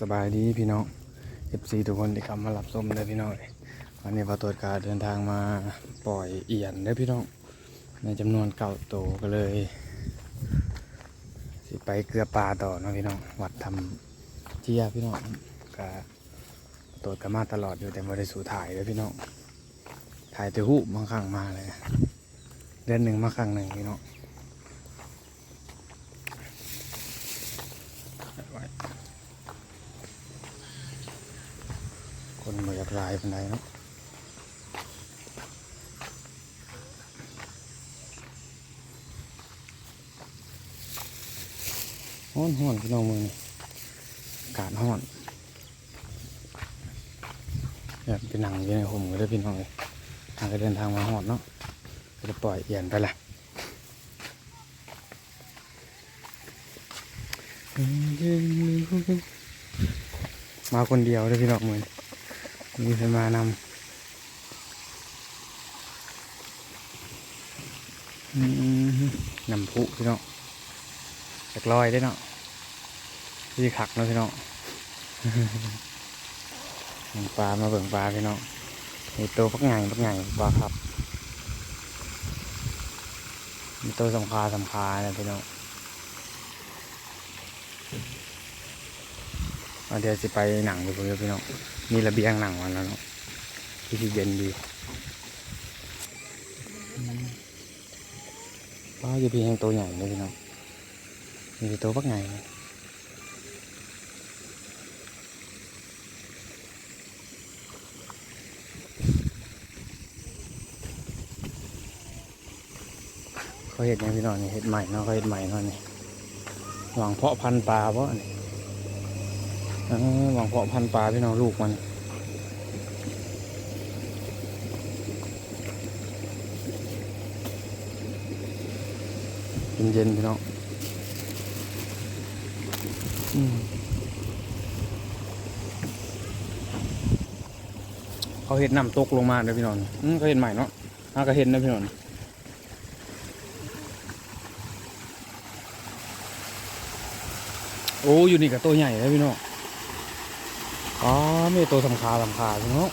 สบายดีพี่น้อง FC ทุกคนที่เข้ามารับชมเลยพี่น้องเอ้ยวันนี้พอตรวจการเดินทางมาปล่อยเอียนเด้พี่น้อง ในจำนวนเก่าโตก็เลย สิไปเกลือปลาต่อนะพี่น้อง วัดทำเจียพี่น้องก็ตรวจกันมาตลอดอยู่แต่ไม่ได้สู่ถ่ายเลยพี่น้องถ่ายแต่หูบางครั้งมาเลยเดือนหนึ่งมาครั้งหนึ่งพี่น้อง คนมาจากลายเป็นไรเนาะห้อนห้อนพี่น้องมือนี่อกาศห้อนอยากไปนั่งอยู่ในห่มก็ได้พี่น้องเลยทางก็เดินทางมาหอดเนาะก็จะปล่อยเอียนไปละมาคนเดียวเลยพี่น้องมือน มีใครมานำนำพุพี่น้องจากลอยได้เนาะพี่ขักเนาะพี่น้องเบิ่งปลามาเบิ่งปลาพี่น้องมีตัวพักใหญ่พักใหญ่ปลาครับ มีตัวสำคาสำคาเนี่ยพี่น้อง เดี๋ยวสิไปหนังอยู่เพื่อนพี่น้องมีระเบียงหนังวันแล้วเนาะที่ที่เย็นดีว้าวอยู่พี่แห่งตัวใหญ่เลยพี่น้องมีต่ตัวปักใหญ่เขาเห็ดเนี่ยงพี่น้องนี่เห็ดใหม่เนาะเขาเห็ดใหม่เนาะนี่หวังเพาะพันธุ์ปลาเพราะนี่ หวังเพาะพันธุ์ปลาพี่น้องลูกมันเย็นๆพี่น้องเขาเห็นน้ำตกลงมาเลยพี่น้องเขาเห็นใหม่เนาะน่าก็เห็นนะพี่น้องโอ้อยู่นี่กับตัวใหญ่เลยพี่น้อง อ๋อไม่ตัวสำคาสำคาพี่น้อง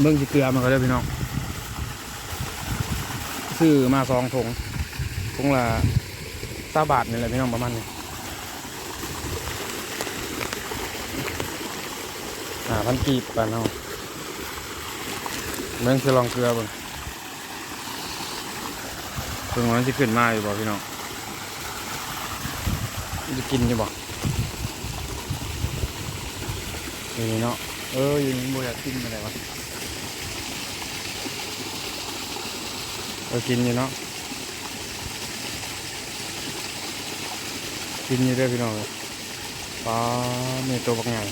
เบิ่งสิเกลือมันก็ได้พี่น้องซื้อมาสองถุงถุงละสาบาทนี่แหละพี่น้องประมาณนี้อาพันกีบกันเนาะเบิ่งคือลองเกลือเบิ่งเบิ่งว่ามันจะขึ้นมาอยู่บ่พี่น้อง จะกินอยู่บ่นี่เนาะ เอออยู่นี่บ่อยากกินอะไรวะเออกินอยู่เนาะ กินอยู่ด้วยพี่น้องเลยปลามีตัวบักใหญ่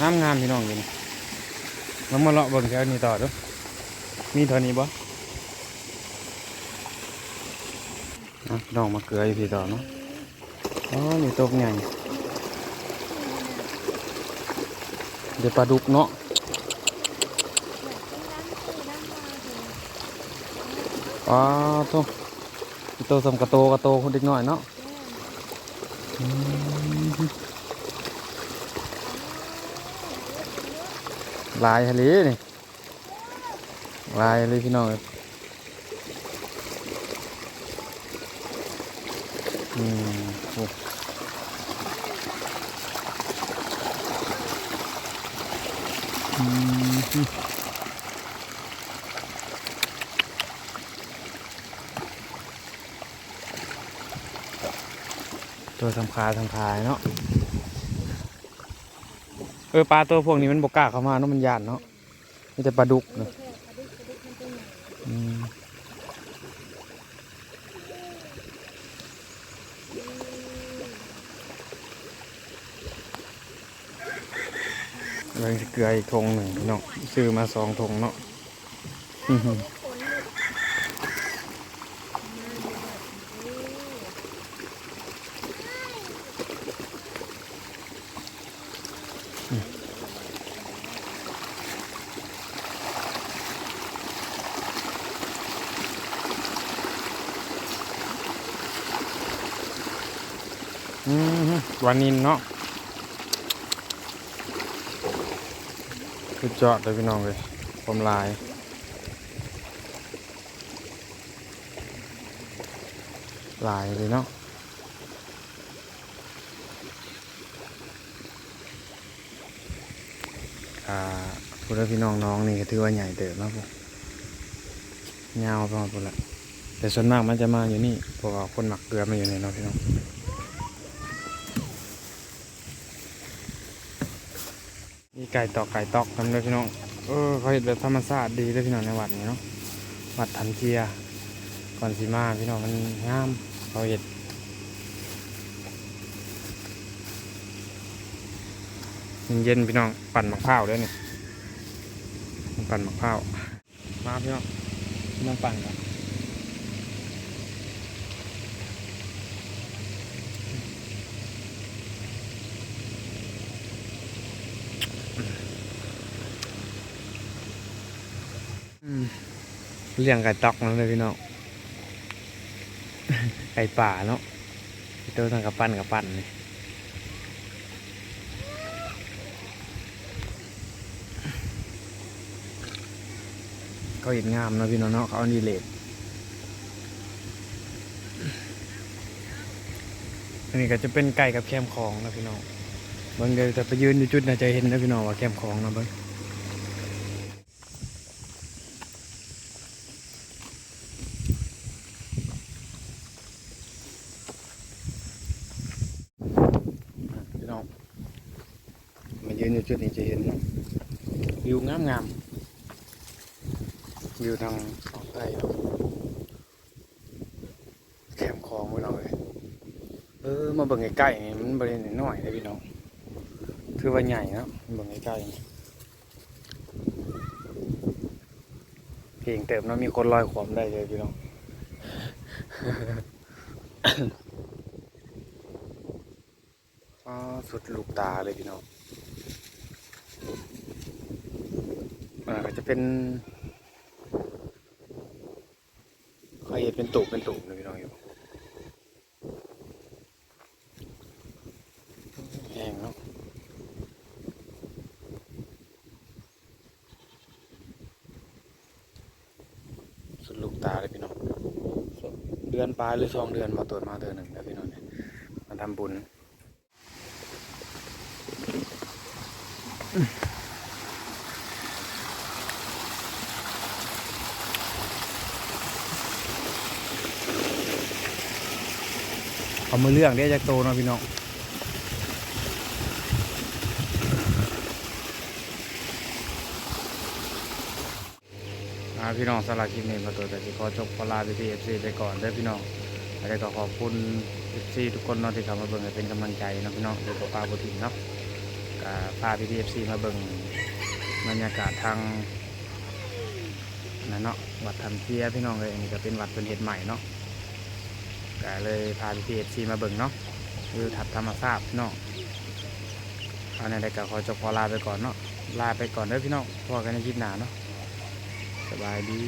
งามงามพี่น้องอยู่นี่แล้วมาเลาะเบิ่งแถวนี้ต่อเดูมีเท่านี้บ่ อะน้องมาเกลืออยู่พี่ต่อเนาะอ๋อมีตัวบักใหญ่เดี๋ยวปลาดุกเนาะอ๋อโตโตสำกระโตกระโตคนเด็กน้อยเนาะลายทะเลนี่ลายเลยพี่น้อง อืมโอ้อืมตัวสำคาสำคายเนาะ เออปลาตัวพวกนี้มันบกล้าเข้ามาเนาะมันยานเนาะมีแต่ปลาดุกเนาะ เรื่องเกลืออีกทงหนึ่งเนาะซื้อมาสองทงเนาะวันนินเนาะ สุดยอดเลยพี่น้องเลยความลาย ลายเลยเนาะอ่าพูดแล้วพี่น้องน้องนี่ก็ถือว่าใหญ่เติบนาะพวกยาวประมาณพูดละแต่ส่วนมากมันจะมาอยู่นี่เพราะว่าคนหมักเกลือมาอยู่นี่เนาะพี่น้อง ไก่ตอกไก่ตอกทำด้วยพี่น้อง เออเขาเห็นแบบธรรมชาติดีเลยพี่น้องในวัดนี้เนาะ วัดทันเทีย ก่อนสีมาพี่น้องมันงามเขาเห็ดเย็นพี่น้องปั่นมะพร้าวด้วยนี่ปั่นมะพร้าวมาพี่น้องมาปั่นกัน เลี้ยงไก่ตอกนั่นเลยพี่น้องไก่ป่าเนาะตัวทางกับปั้นกับปั้นนี่เขาเห็นงามนะพี่น้องเนาะเขาเอาดีเลทอันนี้ก็จะเป็นไก่กับแคมคองนะพี่น้องบิ่งเดี๋ยวจะไปยืนอยู่จุดน่าจะเห็นนะพี่น้องว่าแคมคองนะเบิ่งพี่น้องมายืน อยู่จุดนี้จะเห็นวิวงามงามๆวิวทางออกไก่เนาะแคมคองไว้หน่อยเออมาเบิ่งใกล้ๆนี่มันบริเวณน้อยเลยพี่น้องถือว่าใหญ่เนาะเบิ่งใกล้ๆนี่เพียงเติมเนาะมีคนลอยความได้เลยพี่น้องอ๋อสุดลูกตาเลยพี่น้องอ่า ก็จะเป็นเขาเห็นเป็นตุ่มเป็นตุ่มเลยพี่น้องอยู่แห้งเนาะสุดลูกตาเลยพี่น้องเดือนปลายหรือสองเดือนมาตรวจมาเดือนหนึ่งแล้วพี่น้องเนี่ยมาทำบุญ เอามือเรื่องได้จากโตเนาะพี่น้องพี่น้องสลากคลิปนี้มาตัวแต่ที่ขอจบขอลาพี่พีเอฟซีไปก่อนเด้อพี่น้องแล้วก็ขอบคุณเอฟซีทุกคนเนาะที่เข้ามาเบิ่งเป็นกำลังใจนะพี่น้องโดยตัวปาบุถินเนาะก็พาพี่พีเอฟซีมาเบิ่งบรรยากาศทางนั่นเนาะวัดทำเทียพี่น้องเลยอันนี้ก็เป็นวัดเป็นเห็ดใหม่เนาะ ก็เลยพาพี่พีเอฟซีมาเบิ่งเนาะคือถัดธรรมชาติพี่น้องเอาในรายการขอจบขอลาไปก่อนเนาะลาไปก่อนเด้อพี่น้องพอกันในคลิปหน้าเนาะสบายดี